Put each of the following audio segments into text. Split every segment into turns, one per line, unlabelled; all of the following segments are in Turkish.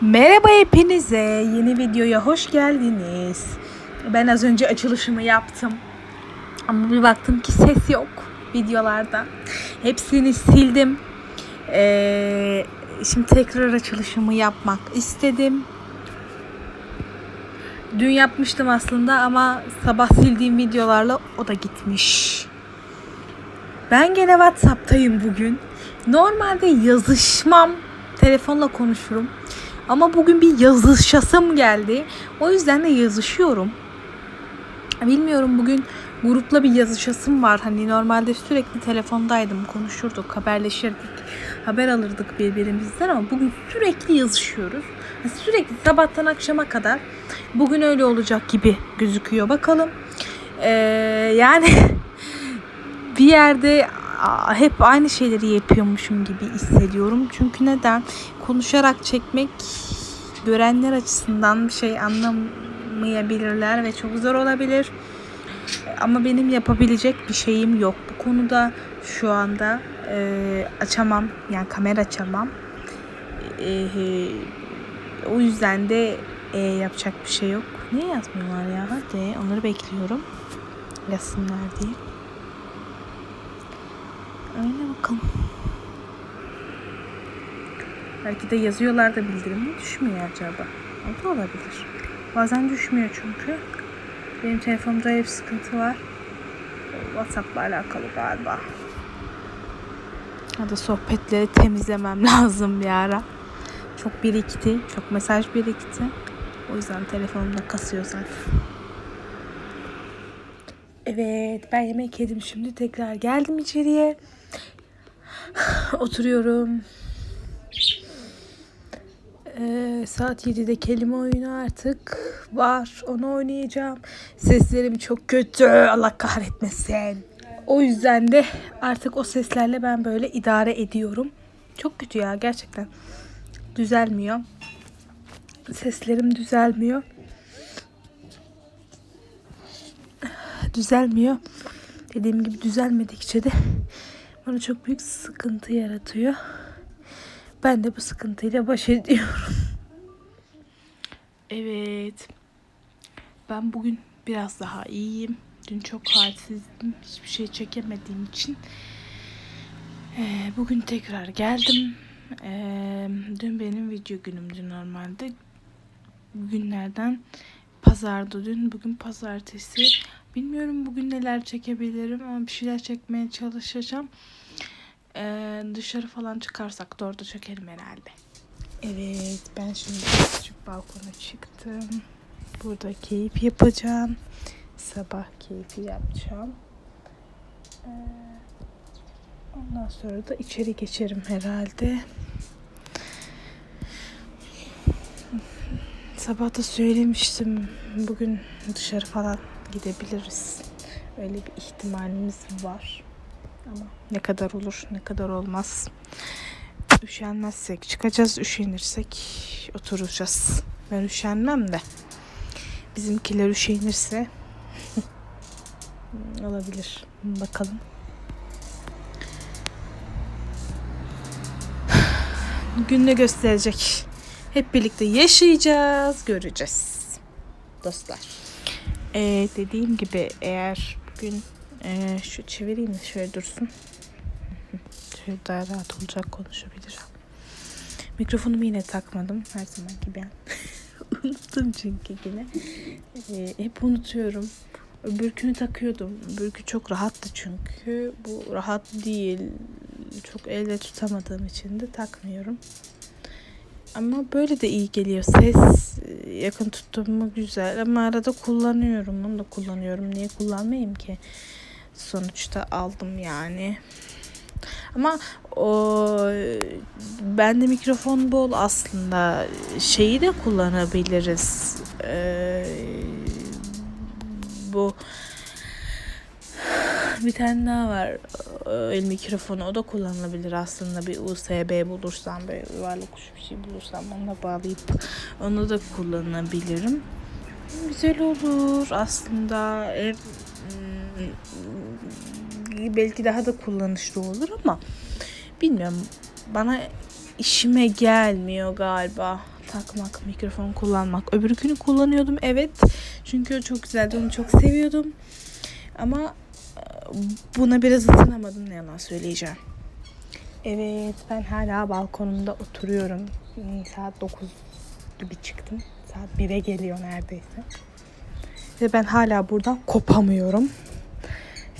Merhaba hepinize. Yeni videoya hoş geldiniz. Ben az önce açılışımı yaptım. Ama bir baktım ki ses yok videolarda. Hepsini sildim. Ee, şimdi tekrar açılışımı yapmak istedim. Dün yapmıştım aslında ama sabah sildiğim videolarla o da gitmiş. Ben gene WhatsApp'tayım bugün. Normalde yazışmam. Telefonla konuşurum. Ama bugün bir yazışasım geldi. O yüzden de yazışıyorum. Bilmiyorum bugün grupla bir yazışasım var. Hani normalde sürekli telefondaydım, konuşurduk, haberleşirdik, haber alırdık birbirimizden ama bugün sürekli yazışıyoruz. Sürekli sabahtan akşama kadar. Bugün öyle olacak gibi gözüküyor. Bakalım. Ee, yani bir yerde hep aynı şeyleri yapıyormuşum gibi hissediyorum. Çünkü neden? Konuşarak çekmek görenler açısından bir şey anlamayabilirler ve çok zor olabilir. Ama benim yapabilecek bir şeyim yok. Bu konuda şu anda e, açamam. Yani kamera açamam. E, e, o yüzden de e, yapacak bir şey yok. Niye yazmıyorlar ya? Hadi onları bekliyorum. Yazsınlar diye. Öyle bakalım. Belki de yazıyorlar da bildirim düşmüyor acaba. O da olabilir. Bazen düşmüyor çünkü. Benim telefonumda hep sıkıntı var. Whatsapp'la alakalı galiba. Ya da sohbetleri temizlemem lazım bir ara. Çok birikti. Çok mesaj birikti. O yüzden telefonumda kasıyor zaten. Evet ben yemek yedim şimdi tekrar geldim içeriye. Oturuyorum. Ee, saat 7'de kelime oyunu artık var. Onu oynayacağım. Seslerim çok kötü. Allah kahretmesin. O yüzden de artık o seslerle ben böyle idare ediyorum. Çok kötü ya gerçekten. Düzelmiyor. Seslerim düzelmiyor. Düzelmiyor. Dediğim gibi düzelmedikçe de bana çok büyük sıkıntı yaratıyor. Ben de bu sıkıntıyla baş ediyorum. Evet. Ben bugün biraz daha iyiyim. Dün çok halsizdim. Hiçbir şey çekemediğim için. Ee, bugün tekrar geldim. Ee, dün benim video günümdü normalde. Günlerden pazardı dün. Bugün pazartesi. Bilmiyorum bugün neler çekebilirim ama bir şeyler çekmeye çalışacağım. Ee, dışarı falan çıkarsak da orada herhalde. Evet ben şimdi küçük balkona çıktım. Burada keyif yapacağım. Sabah keyfi yapacağım. Ee, ondan sonra da içeri geçerim herhalde. Sabah da söylemiştim. Bugün dışarı falan gidebiliriz. Öyle bir ihtimalimiz var. Ama ne kadar olur ne kadar olmaz. Üşenmezsek çıkacağız. Üşenirsek oturacağız. Ben üşenmem de. Bizimkiler üşenirse olabilir. Bakalım. Gün gösterecek? Hep birlikte yaşayacağız, göreceğiz. Dostlar. Ee, dediğim gibi eğer bugün ee, şu çevireyim de şöyle dursun. Şöyle daha rahat olacak konuşabilirim. Mikrofonumu yine takmadım. Her zaman gibi ben. Unuttum çünkü yine. Ee, hep unutuyorum. Öbürkünü takıyordum. Öbürkü çok rahattı çünkü. Bu rahat değil. Çok elle tutamadığım için de takmıyorum. Ama böyle de iyi geliyor. Ses e, yakın tuttuğumu güzel. Ama arada kullanıyorum. Onu da kullanıyorum. Niye kullanmayayım ki? sonuçta aldım yani. Ama o bende mikrofon bol aslında şeyi de kullanabiliriz. Ee, bu bir tane daha var el mikrofonu o da kullanılabilir aslında bir USB bulursam böyle yuvarlak bir şey bulursam onunla bağlayıp onu da kullanabilirim güzel olur aslında e, belki daha da kullanışlı olur ama bilmiyorum bana işime gelmiyor galiba takmak, mikrofon kullanmak. Öbürkünü kullanıyordum evet. Çünkü o çok güzeldi. Onu çok seviyordum. Ama buna biraz ısınamadım ne yalan söyleyeceğim. Evet ben hala balkonumda oturuyorum. Hmm, Saat 9 gibi çıktım. Saat 1'e geliyor neredeyse. Ve ben hala buradan kopamıyorum.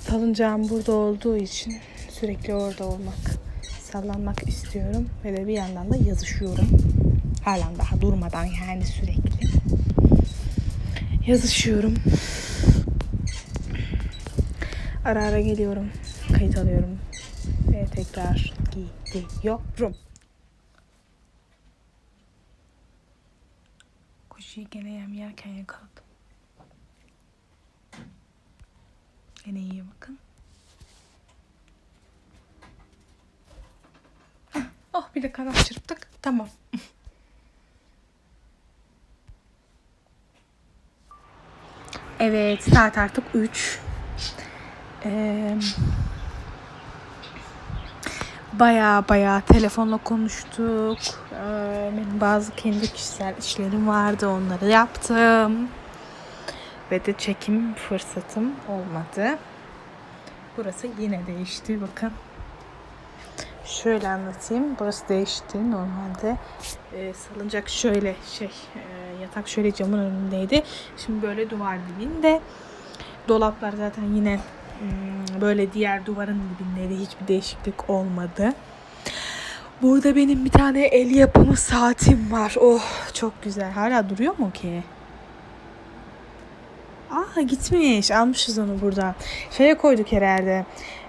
Salıncağım burada olduğu için sürekli orada olmak, sallanmak istiyorum. Ve de bir yandan da yazışıyorum. Halen daha durmadan yani sürekli. Yazışıyorum. Ara ara geliyorum. Kayıt alıyorum. Ve tekrar gidiyorum. Kuşuyu gene yem yerken yakaladım. Gene iyi bakın. Oh bir de kanat çırptık. Tamam. Evet saat artık 3. Ee, baya baya telefonla konuştuk. Ee, benim bazı kendi kişisel işlerim vardı. Onları yaptım. Ve de çekim fırsatım olmadı. Burası yine değişti. Bakın. Şöyle anlatayım. Burası değişti. Normalde e, salıncak şöyle şey e, yatak şöyle camın önündeydi. Şimdi böyle duvar dibinde. Dolaplar zaten yine böyle diğer duvarın dibindeydi. Hiçbir değişiklik olmadı. Burada benim bir tane el yapımı saatim var. Oh çok güzel. Hala duruyor mu ki? Aa gitmiş. Almışız onu buradan. Şeye koyduk herhalde.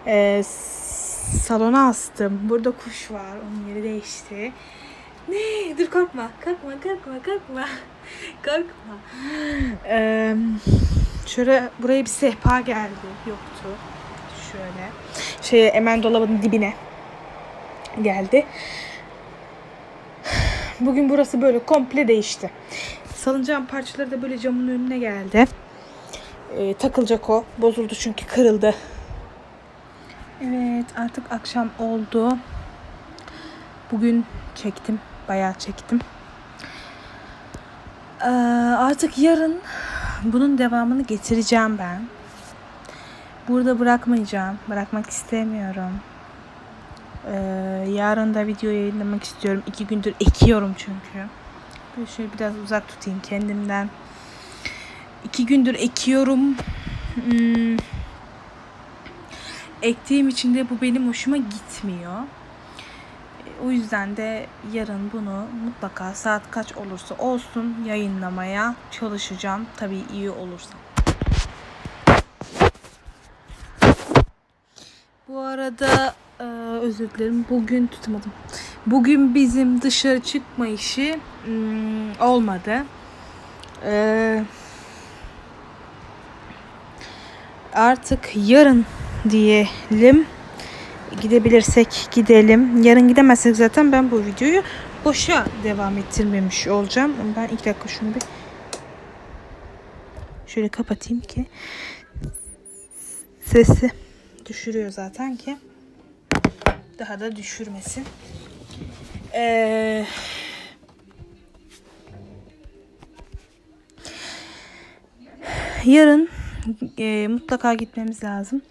Ee, salona astım. Burada kuş var. Onun yeri değişti. Ne? Dur korkma. Korkma, korkma, korkma. korkma. Ee, şöyle buraya bir sehpa geldi. Yoktu. Şöyle. Şey hemen dolabın dibine geldi. Bugün burası böyle komple değişti. Salıncağın parçaları da böyle camın önüne geldi. Ee, takılacak o. Bozuldu çünkü kırıldı. Evet artık akşam oldu. Bugün çektim. Bayağı çektim. Ee, artık yarın bunun devamını getireceğim ben. Burada bırakmayacağım. Bırakmak istemiyorum. Ee, yarın da video yayınlamak istiyorum. İki gündür ekiyorum çünkü. Böyle şöyle biraz uzak tutayım kendimden. İki gündür ekiyorum. Hmm. Ektiğim için de bu benim hoşuma gitmiyor. E, O yüzden de yarın bunu mutlaka saat kaç olursa olsun yayınlamaya çalışacağım. Tabii iyi olursa. Bu arada e, özür dilerim. Bugün tutamadım. Bugün bizim dışarı çıkma işi hmm, olmadı. Eee artık yarın diyelim. Gidebilirsek gidelim. Yarın gidemezsek zaten ben bu videoyu boşa devam ettirmemiş olacağım. Ben ilk dakika şunu bir şöyle kapatayım ki sesi düşürüyor zaten ki daha da düşürmesin. Ee, yarın e, mutlaka gitmemiz lazım.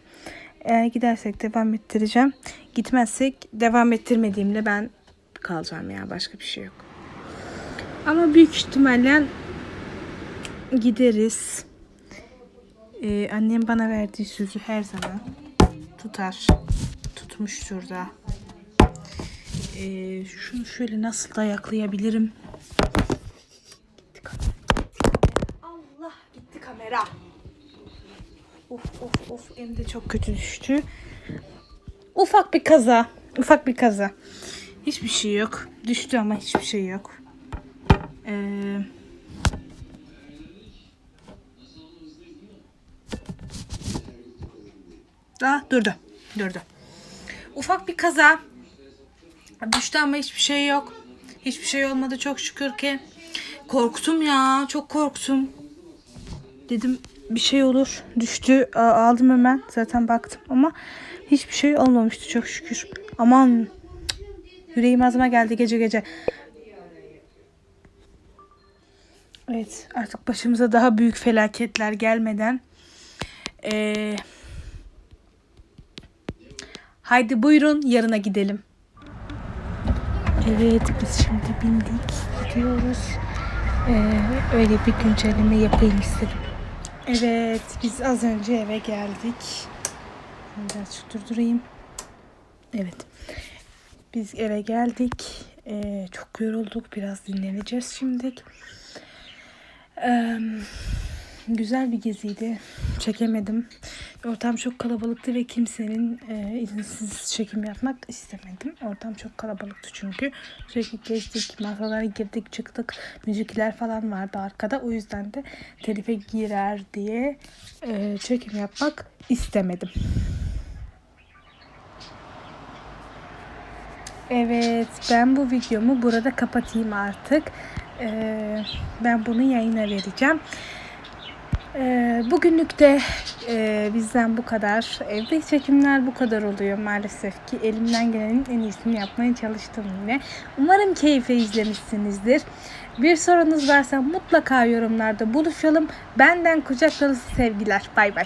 Eğer gidersek devam ettireceğim. Gitmezsek devam ettirmediğimde ben kalacağım ya başka bir şey yok. Ama büyük ihtimalle gideriz. Ee, annem bana verdiği sözü her zaman tutar. Tutmuştur da. Ee, şunu şöyle nasıl dayaklayabilirim? Gitti kamera. Allah gitti kamera. Of of of de çok kötü düştü. Ufak bir kaza. Ufak bir kaza. Hiçbir şey yok. Düştü ama hiçbir şey yok. Ee, Aa, durdu. Durdu. Ufak bir kaza. Düştü ama hiçbir şey yok. Hiçbir şey olmadı çok şükür ki. Korktum ya. Çok korktum. Dedim bir şey olur. Düştü. Aldım hemen. Zaten baktım ama hiçbir şey olmamıştı çok şükür. Aman yüreğim ağzıma geldi gece gece. Evet artık başımıza daha büyük felaketler gelmeden ee, haydi buyurun yarına gidelim. Evet biz şimdi bindik gidiyoruz. Ee, öyle bir güncelleme yapayım istedim. Evet biz az önce eve geldik. Biraz durdurayım. Evet. Biz eve geldik. Ee, çok yorulduk. Biraz dinleneceğiz şimdilik. Ee, güzel bir geziydi. Çekemedim. Ortam çok kalabalıktı ve kimsenin e, izinsiz çekim yapmak istemedim. Ortam çok kalabalıktı çünkü. Sürekli gezdik, masalara girdik, çıktık. Müzikler falan vardı arkada. O yüzden de telife girer diye e, çekim yapmak istemedim. Evet, ben bu videomu burada kapatayım artık. Ee, ben bunu yayına vereceğim. Ee, bugünlük de e, bizden bu kadar. Evde çekimler bu kadar oluyor maalesef ki. Elimden gelenin en iyisini yapmaya çalıştım yine. Umarım keyifle izlemişsinizdir. Bir sorunuz varsa mutlaka yorumlarda buluşalım. Benden kucak dolusu sevgiler. Bay bay.